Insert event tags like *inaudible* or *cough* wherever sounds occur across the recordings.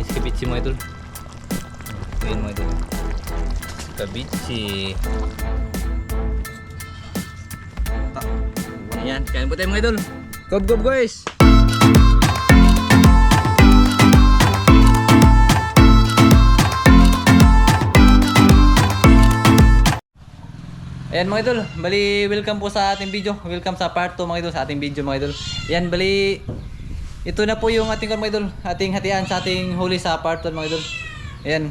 iskabitsi mga idol. Ayan mga idol. Ah, Ayan, kain po tayo mga idol. Gob gob guys! Ayan mga idol, bali welcome po sa ating video. Welcome sa part 2 mga idol sa ating video mga idol. Ayan bali ito na po yung ating mga idol, ating hatian sa ating huli sa part 1 mga idol. Ayan.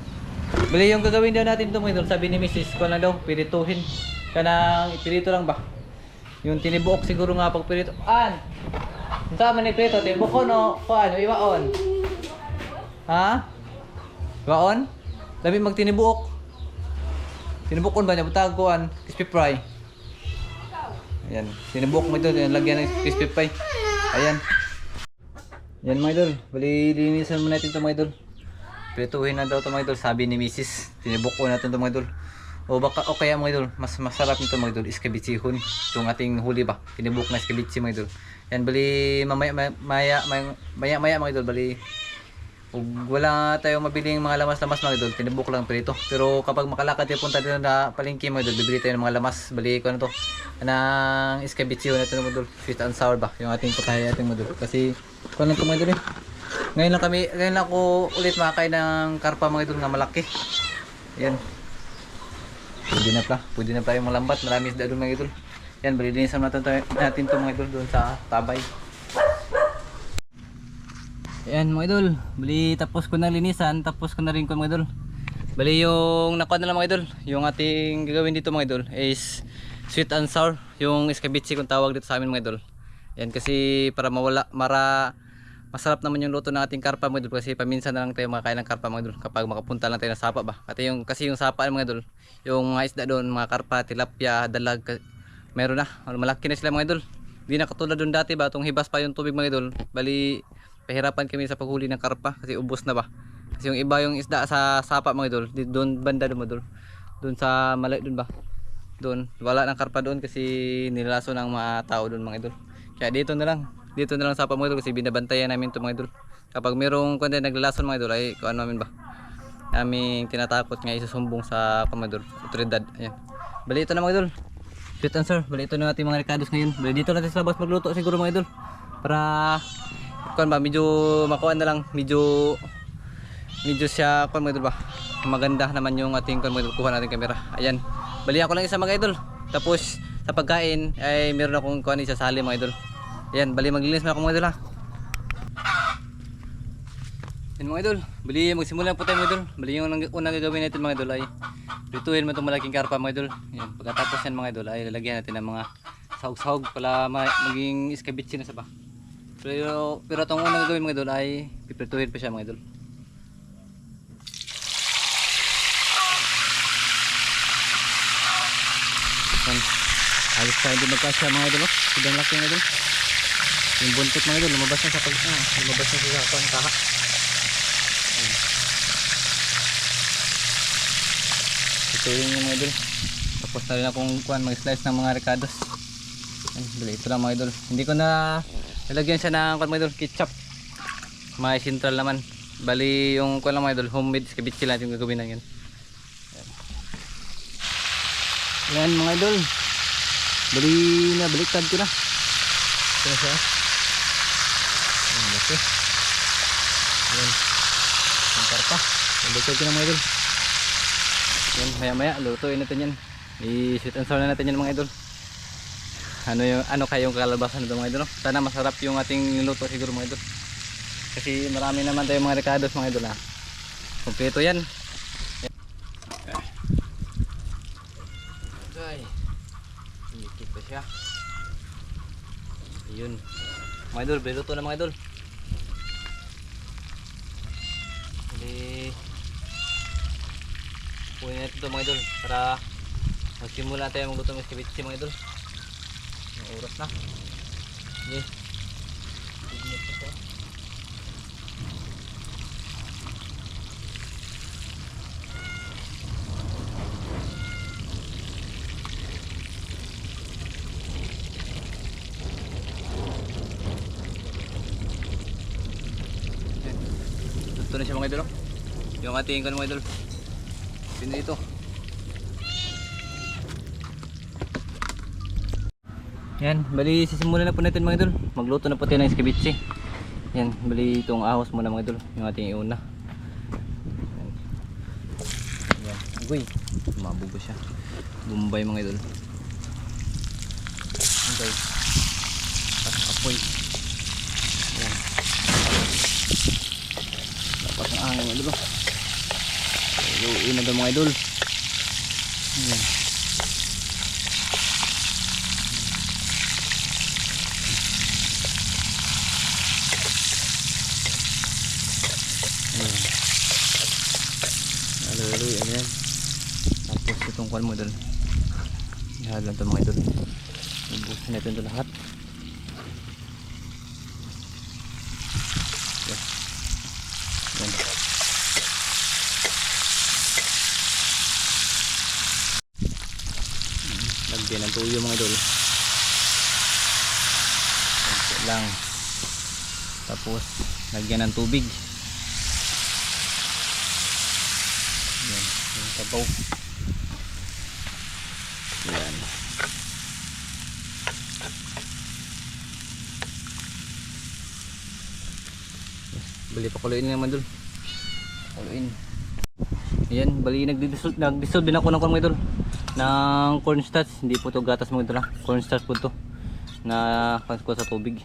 Bali yung gagawin daw natin ito mga idol, sabi ni Mrs. ko lang daw, pirituhin. Kanang ipirito lang ba? Yung tinibuok siguro nga pag pirito. An! Sa man ni pirito, tinibuok ko no, kuan, iwaon. Ha? Iwaon? Dami mag tinibuok. Tinibukon ba niya? Butag ko crispy fry. Ayan. Tinibuk mo ito, lagyan ng crispy fry. Ayan. Yan mga idol. Bali, linisan mo natin ito mga idol. Prituhin na daw ito mga idol. Sabi ni Mrs. Tinibuk ko natin ito mga idol. O baka o kaya mga idol, mas masarap nito mga idol, iskabitsihon. Itong ating huli ba? Tinibuk na iskabitsi mga idol. Yan bali mamaya maya maya maya, maya, maya mga idol bali Ug wala tayong mabiling mga lamas-lamas mga idol, tinibok lang prito. Pero kapag makalakad tayo punta dito na palengke mga idol, bibili tayo ng mga lamas. Bali ko ano to, anang iskabitsyo na ito mga idol, sweet and sour ba, yung ating putahe ating mga idol. Kasi kung lang ito mga idol eh. Ngayon lang kami, ngayon lang ako ulit makakain ng karpa mga idol nga malaki. Yan. Pwede na pa, pwede na pa yung mga lambat, marami isda doon mga idol. Yan, bali linisan natin, natin ito mga idol doon sa tabay. Ayan mga idol, bali tapos ko na linisan, tapos ko na rin ko mga idol. Bali yung nakuha na lang mga idol, yung ating gagawin dito mga idol is sweet and sour, yung iskabitsi kung tawag dito sa amin mga idol. Yan kasi para mawala, mara masarap naman yung luto ng ating karpa mga idol kasi paminsan na lang tayo makakain ng karpa mga idol kapag makapunta lang tayo ng sapa ba. Kasi yung, kasi yung sapa mga idol, yung mga isda doon, mga karpa, tilapia, dalag, meron na, malaki na sila mga idol. Hindi na katulad doon dati ba, itong hibas pa yung tubig mga idol. Bali, pahirapan kami sa paghuli ng karpa kasi ubos na ba. Kasi yung iba yung isda sa sapa mga idol, doon banda doon idol. Doon sa malay doon ba. Doon, wala ng karpa doon kasi nilaso ng mga tao doon mga idol. Kaya dito na lang, dito na lang sapa mga idol kasi binabantayan namin to mga idol. Kapag merong kundi naglalason mga idol ay kung ano namin ba. Aming tinatakot nga isusumbong sa kumador, otoridad. Ayan. Bali ito na mga idol. Shoot answer. Bali ito na ating mga recados ngayon. Bali dito natin sa labas magluto siguro mga idol. Para kuan ba? Medyo makuha na lang. Medyo medyo siya kuan mga idol ba? Maganda naman yung ating kuan mga idol kuha natin camera. Ayan. Bali ako lang isa mga idol. Tapos sa pagkain ay meron akong kuan isasali mga idol. Ayan bali maglinis na ako mga idol ha. Yan mga idol. Bali magsimula po tayo mga idol. Bali yung unang, gagawin natin mga idol ay lutuin mo itong malaking karpa mga idol. Yan pagkatapos yan mga idol ay lalagyan natin ng mga sahog-sahog para ma- maging iskabitsi na sa ba pero, pero itong unang gagawin mga idol ay piprituhin pa siya mga idol. Yan. Halos tayo din magkasya mga idol. oh. Sidang laki mga idol. Yung buntot mga idol, lumabas na sa pag... Ah, lumabas na sa sa kaha. Ito yung mga idol. Tapos na rin akong kuhan, mag-slice ng mga ricados. Yan, bali, ito lang mga idol. Hindi ko na nilagyan siya ng kuhan mga idol, ketchup. May central naman. Bali yung kuhan lang mga idol, homemade skabitsi lang yung gagawin na yan. Yan. Mga idol. Bali na, baliktad ko na. Ito siya. Yan, laki. Yan. Ang karpa. Baliktad ko na mga idol. Yan, maya maya, lutuin natin yan. I-sweet and sour na natin yan mga idol ano yung ano kayong kalabasan nito mga idol sana masarap yung ating luto siguro mga idol. Kasi marami naman tayong mga recados mga idol ha kompleto yan. Okay ikit pa siya. Yun mga idol biluto na mga idol. Hindi. Kunin natin ito mga idol para magsimula tayo magluto ng skibitsi mga idol oras na. Ko siya. Ito na siya mga idol. oh. Yung ating kan mga idol. Sino ito? Yan, bali sisimulan na po natin mga idol. Magluto na po tayo ng ceviche. Yan, bali itong ahos muna mga idol. Yung ating iuna. Yan. Yan. Uy, mabubo siya. Bumbay mga idol. Okay. Tapos apoy. Yan. Tapos ang angin mga idol. oh. Luin na daw mga idol. Yan. Ayan. Halo-halo, ano yan. Tapos itong kwan mo doon. Ihalo lang ito mga idol. Ubusin natin ito lahat. Yes. Yan. Mm, Lagyan ng tuyo mga idol. Konti lang. Tapos lagyan ng tubig. Yan, sabaw. Yan. Bali pa kuluin naman dul. Kuluin. Ayan, bali nagdissolve nagdissolve din ako ng corn idol. Ng cornstarch, hindi po to gatas mga idol. Cornstarch po to. Na pas ko sa tubig.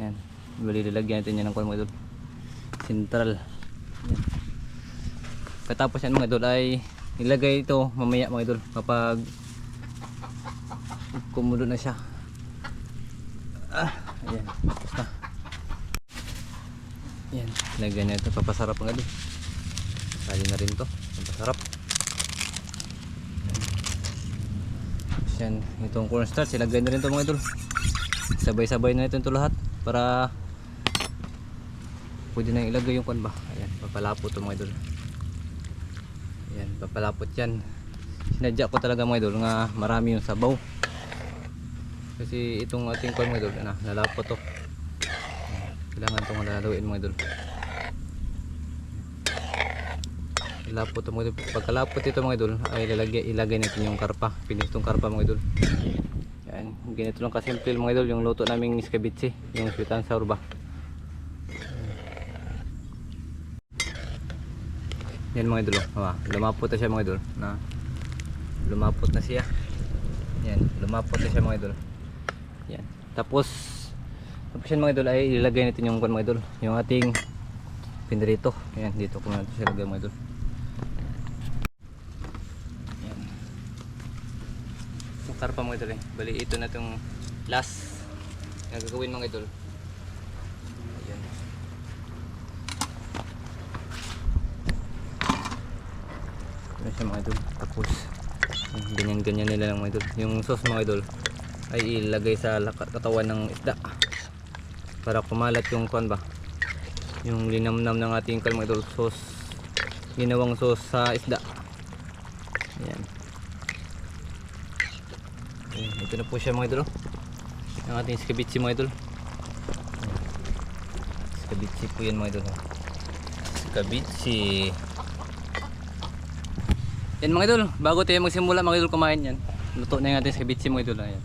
Ayan. Bali lalagyan natin yan ng corn idol. Central. Katapos yan mga idol ay ilagay ito mamaya mga idol kapag kumulo na siya. Ah, ayan. Tapos na. Ayan. Lagyan na ito. Papasarap mga idol. Sali na rin to. Papasarap. Tapos yan. Itong cornstarch. Ilagay na rin to mga idol. Sabay-sabay na ito ito lahat. Para pwede na ilagay yung kwan ba. Ayan. Papalapot to mga idol. Papalapot yan. Sinadya ko talaga mga idol nga marami yung sabaw. Kasi itong ating kwan mga idol, ano, nalapot to. Kailangan itong lalaluin mga idol. Ilapot to mga idol. Pagkalapot ito mga idol, ay ilalagay, ilagay natin yung karpa. Pinis itong karpa mga idol. Yan, ganito lang kasimple mga idol yung luto naming iskabitsi, yung sweet and sour ba. Yan mga idol, oh. Lumapot na siya mga idol. Na lumapot na siya. Yan, lumapot na siya mga idol. Yan. Tapos tapos yan mga idol ay ilagay natin yung kwan mga idol, yung ating pinrito. Yan, dito ko natin siya lagay mga idol. Yan. Yung karpa mga idol eh. Bali ito na itong last na gagawin mga idol. Ayan. Siya mga idol. Tapos, yung ganyan-ganyan nila lang mga idol. Yung sauce mga idol ay ilagay sa katawan ng isda. Para kumalat yung kwan ba. Yung linamnam ng ating kwan mga idol. Sauce. Ginawang sauce sa isda. Ayan. Ayan. Ito na po siya mga idol. oh. Yung ating scabici mga idol. Scabici po yan mga idol. oh. Yan mga idol, bago tayo magsimula mga idol kumain yan. Luto na yung ating ceviche mga idol. Ayan.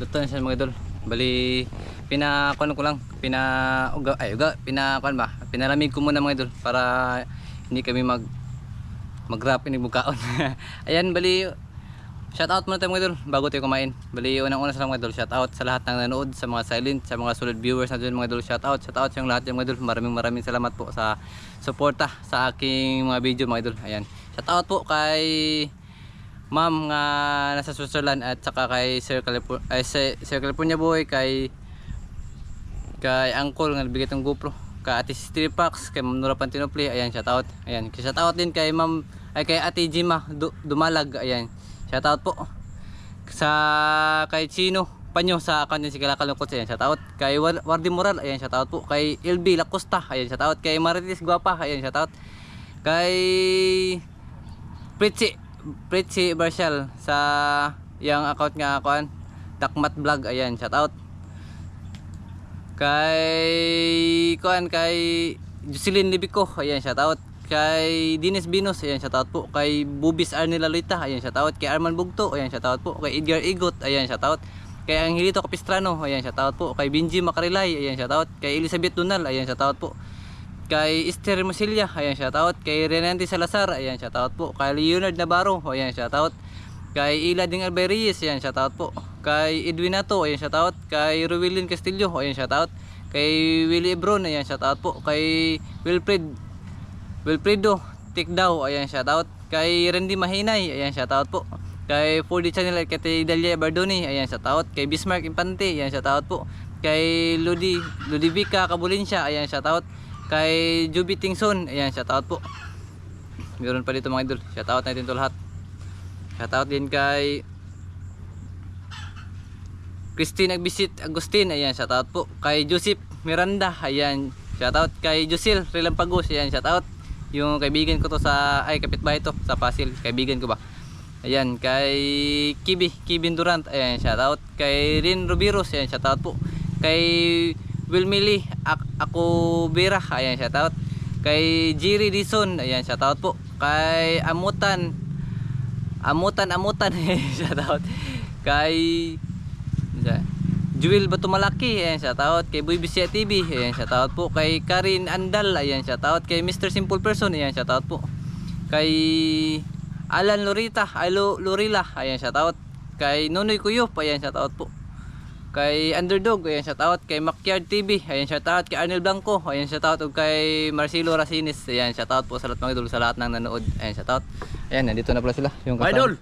Luto na siya mga idol. Bali, pinakuan ko lang. Pina, uga, ay uga, pinakuan ba? Pinalamig ko muna mga idol para hindi kami mag mag-rap inigbukaon. *laughs* Ayan, bali, shout out muna tayo mga idol bago tayo kumain. Bali, unang-una sa mga idol, shout out sa lahat ng nanood, sa mga silent, sa mga solid viewers na dyan mga idol, shout out, shout out sa lahat yung mga idol. Maraming maraming salamat po sa suporta sa aking mga video mga idol. Ayan. Shout out po kay Ma'am nga nasa Switzerland at saka kay Sir California, ay, Sir California Boy, kay kay Uncle nga nagbigay ng GoPro. Kay Ate Street Pax kay Ma'am Nora Pantinopli ayan shout out ayan shout out din kay Ma'am ay kay Ate Jima Du- Dumalag ayan shout out po. Sa kay Chino Panyo sa kanya si Kalakalungkot ayan shout out kay War- Wardi Moral ayan shout out po. Kay LB Lacosta ayan shout out kay Marites Guapa ayan shout out kay Pritsi Pritsi Barshal sa yung account nga kuan Dakmat Vlog ayan shout out kay kuan kay Jocelyn Libico, ayan, shoutout. Kay Dines Binos, ayan, shoutout po. Kay Bubis Arnel Lolita, ayan, shoutout. Kay Arman Bugto, ayan, shoutout po. Kay Edgar Igot, ayan, shoutout. Kay Angelito Capistrano, ayan, shoutout po. Kay Benji Macarilay, ayan, shoutout. Kay Elizabeth Dunal, ayan, shoutout po. Kay Esther Masilia, ayan, shoutout. Kay Renante Salazar, ayan, shoutout po. Kay Leonard Navarro, ayan, shoutout. Kay Ila Ding Alberiyes, ayan, shoutout po. Kay Edwinato, ayan, shoutout. Kay Ruwilin Castillo, ayan, shoutout. Kay Willie Ebron, ayan, shoutout po. Kay Wilfred Wilfredo Tikdaw, ayan, shoutout. Kay Randy Mahinay, ayan, shoutout po. Kay 4D Channel at kay Dalia Bardoni, ayan, shoutout. Kay Bismarck Impante, ayan, shoutout po. Kay Ludi, Ludivica Cabulinsya, ayan, shoutout. Kay Juby Tingson, ayan, shoutout po. Meron pa dito mga idol. Shoutout natin to lahat. Shoutout din kay Christine Agbisit Agustin, ayan, shoutout po. Kay Joseph Miranda, ayan, shoutout. Kay Josil Rilampagos, ayan, shoutout. Yung kaibigan ko to sa, ay kapitbahay to, sa Pasil, kaibigan ko ba. Ayan, kay Kibi, Kibin Durant, ayan, shoutout. Kay Rin Rubiros, ayan, shoutout po. Kay Wilmili Ak Ako Bira, ayan, shoutout. Kay Jerry Dison, ayan, shoutout po. Kay Amutan, Amutan, Amutan, *laughs* shoutout. Kay. Jewel Batumalaki, ayan, shoutout. Kay Boy Bisya TV, ayan, shoutout po. Kay Karin Andal, ayan, shoutout. Kay Mr. Simple Person, ayan, shoutout po. Kay Alan Lorita, ay Lo- Lorila, ayan, shoutout. Kay Nonoy Kuyop, ayan, shoutout po. Kay Underdog, ayan, shoutout. Kay Makyard TV, ayan, shoutout. Kay Arnel Blanco, ayan, shoutout. Ug kay Marcelo Racines, ayan, shoutout po sa lahat mga idol, sa lahat ng nanood. Ayan, shoutout. Ayan, nandito na pala sila. Yung Mga idol!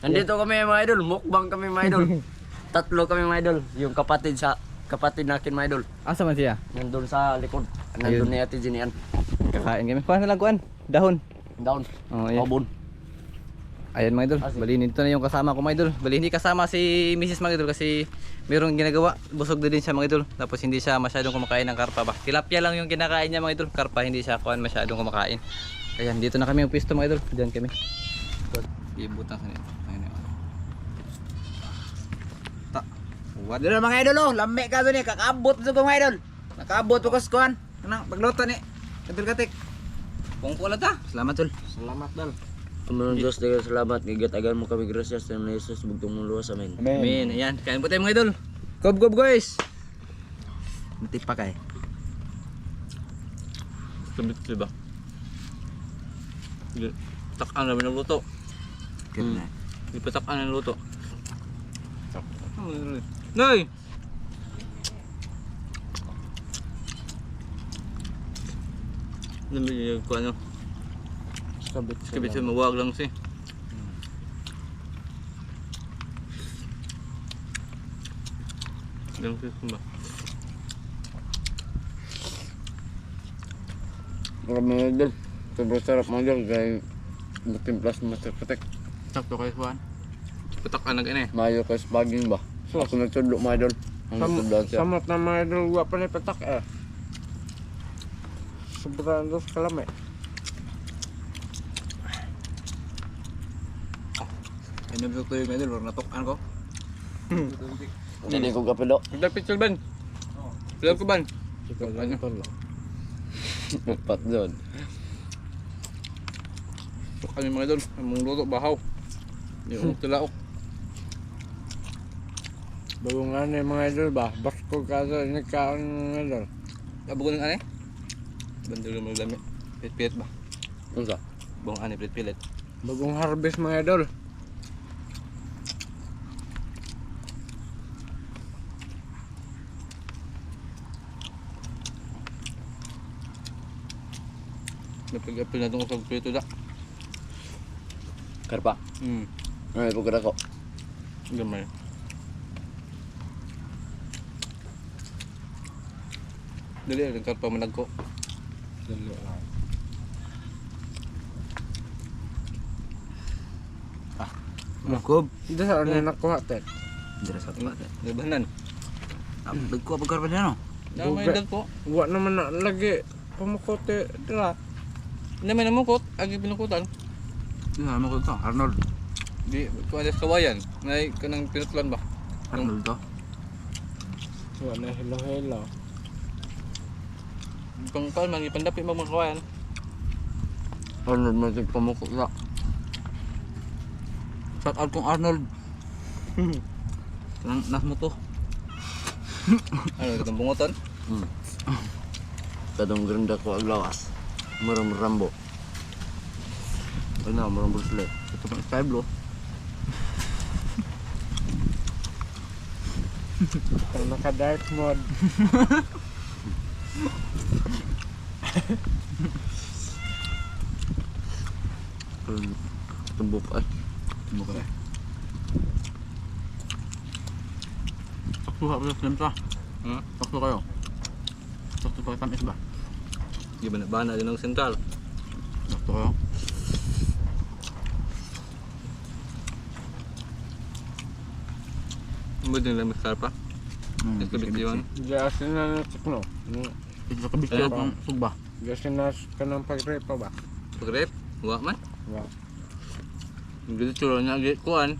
Nandito kami mga idol, mukbang kami mga idol. *laughs* Tatlo kami mga idol, yung kapatid sa kapatid nakin mga idol. Asa man siya? Nandun sa likod. Ayun. Nandun ni Ate Jinian. Kakain kami. Kuha na lang kuan. Dahon. Down. Oh, ayan. Pabon. Ayan mga idol, Ah, bali nito na yung kasama ko mga idol. Bali hindi kasama si Mrs. mga idol kasi mayroong ginagawa. Busog na din siya mga idol. Tapos hindi siya masyadong kumakain ng karpa ba. Tilapia lang yung kinakain niya mga idol. Karpa hindi siya kuan masyadong kumakain. Ayan, dito na kami yung pwesto mga idol. Diyan kami. Ibutang sa nito. Ta. What? Dito mga idol oh, ka doon eh, kakaabot sa mga idol. Nakaabot ko kuan. Kanang pagluto ni. Idol katik. Kung pula ta. Salamat tol. Salamat dol. Amen Diyos, dagang salamat. Gigatagan mo kami gracias. Sa ni Jesus, bugtong mo luwas. Amen. Amen. Ayan, kain po tayo mga idol. Gob gob guys. Mati pa kay. Sabit diba? Tak-an namin ng luto. Kaya Ipatak-an ng luto. Nay! Nabi yung ko ano, Sabit kabit siya mawag lang siya. Lang siya ba? Mga mga idol. Sobrang sarap mga idol. Kaya nagtimplas mo sa katek. Sakto kayo Juan. Patak-an na ganyan eh. Mayo kay spaging ba? Ako nagtudlo nagtudlo siya. Samot na mga idol, wa pa ni patak eh. Sobrang dos kalami. Ano ba ito yung idol? Natukan ko. Hindi ko kapilo. Dapit sa ban. Alam ko ban. Upat doon. Tukan yung mga idol. Ang luto bahaw. Yung tilaok. Bagong ano yung mga idol ba? Basko ka doon, nagkaon mga idol. Abo ko ng ane? Bandol yung mga dami. Pilit-pilit ba? Ano sa? Buong ane, pilit-pilit. Bagong harvest mga idol. Napag-apil na itong usag prito da. Karpa. Hmm. Ay, pagkara ko. Gamay. Dali, ang karpa manag ko. Makob. Ito sa ano nakuha te. Dira sa tuwa. Labanan. Nagkuha pagkarpa niya no? Damay Bube. dag ko. Wa naman na lagi. Pamukote dira. Namay na mukot. Agi pinukutan. Ito ano ko to? Arnold. Di, kuha sa kawayan. Nay, kanang pinutlan ba? Arnold to? Wa na hello hello. Kung kaon man ipandapi mo mga kawayan. Arnold Magic pamukha sa. Shout out kong Arnold. *laughs* Nang nas mo to. ano itong bungoton? Hmm. Kadang ganda ko ang lawas. Murang Rambo. Ano, murang Bruce Lee. Ito pang blue. Pag naka-dark mode. Um, tumbok ay. Ka eh. Takto ka ba slim sa? Hmm? Takto kayo. Takto pa tamis ba? Gimana bana din ng sentral. Takto kayo. Mo din lang masar pa. Hmm. Ito bitiwan. Gasin na na no. Ito Ayan. pang sugba. Gasin na ka ng pag-repa ba? Pagrep, wa man. Wa. Gito chulo nya gi kuan.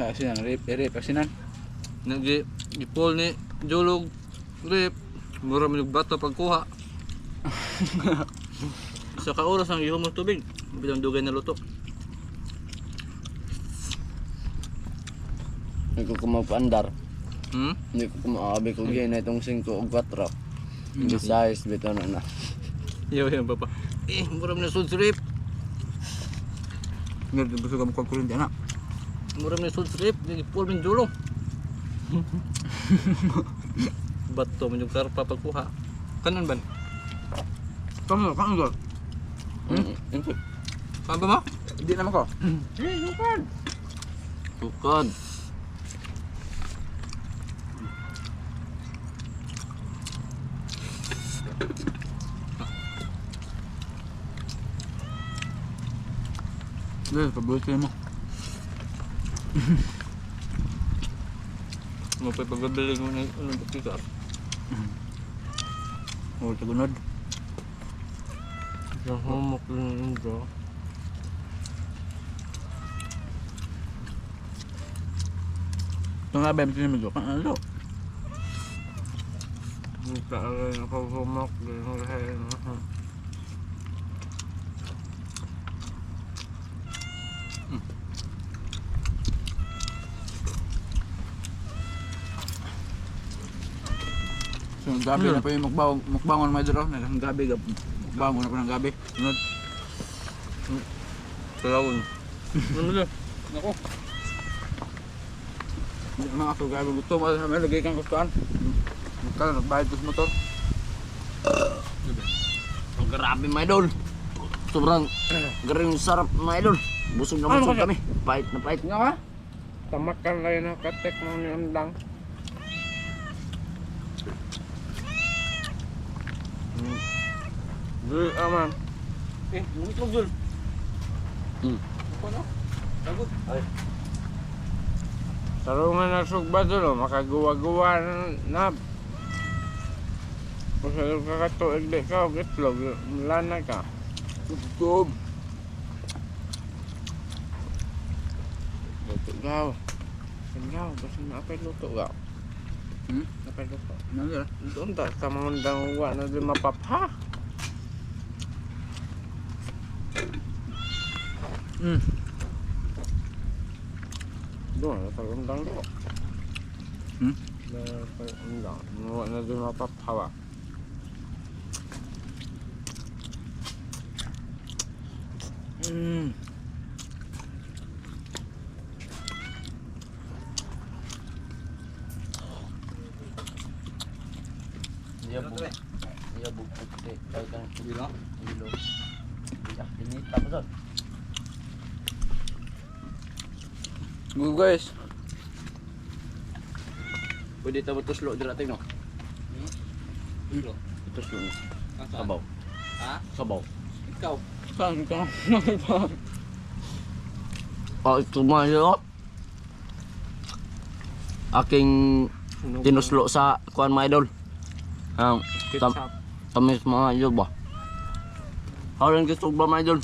Sa asinan, rip, rip, asinan. Nagi gipol ni julog rep. Mura man yung bato pagkuha. *laughs* Sa ka oras ang ihumog tubig. Bilang dugay na luto. Hindi ko kumapandar. Hmm? Hindi ko kumaabi ko gaya na itong 5 o 4. Hindi size bito na na. Yo yo papa. Eh, mura man sud rep. Ngayon, gusto ka mo kurinti, anak. Mura man sud rep. Gipol man julog. *laughs* bato man yung karpa pagkuha. Kanan ban? Kamu, kamu. Hmm? Saan ba mo? Hindi naman ko. Tukod. Dahil, pabulit kayo mo. Mo pa pagbilig mo na ano dito. O, tagunod. Sa humok lang bro. Ito nga ba, yung tinimig ko. Ano? Hindi ka alam na humok lang. So, ang gabi na pa yung mukbang, mukbangon mga idol. Ang gabi, gab- mukbangon na pa ng gabi. Sunod. Kalawon. Ano na? Ako. Hindi naman ako gabi gusto. May lagay kang kustuan. Magkala, nagbayad ko sa motor. Oh, grabe mga idol. Sobrang garing sarap mga idol. Busog na Ano busog kami. Pahit na pahit. Nga ka? Tamakan lang na katek mo ni Dul aman. Eh, lumit mo Jul. Hmm. Ano? Sagot. Ay. Sarungan na sugba dul, makaguwa-guwa na. Kung sa ka katuig di ka, gitlog, lana ka. Gutom. Luto gaw. Gaw, basta naapay luto gaw. Hmm? Naapay luto. Yun? Doon ta sa mga dangwa na di mapapha. Hmm. Doon, sa undang do. Hmm? Na sa undang, mga na di mapaphawa. Hmm. Iya Go guys. Pwede tayo tuslo dira tayo no. Bilo. Tuslo. Asa? Sabaw. Ha? Sabaw. Ikaw. Saan ka? Oh, *laughs* ito mga yun. oh. Aking tinuslo sa kuan mga idol. Ang tam tamis mga idol ba? Hawlan gusto ba mga idol?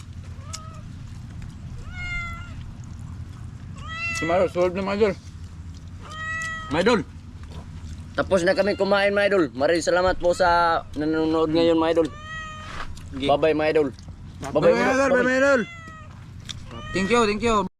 Si Maro, solve na. Mga idol! Tapos na kami kumain mga idol. Maraming salamat po sa nanonood ngayon mga idol. Bye-bye mga idol. Bye-bye mga idol. Thank you, thank you.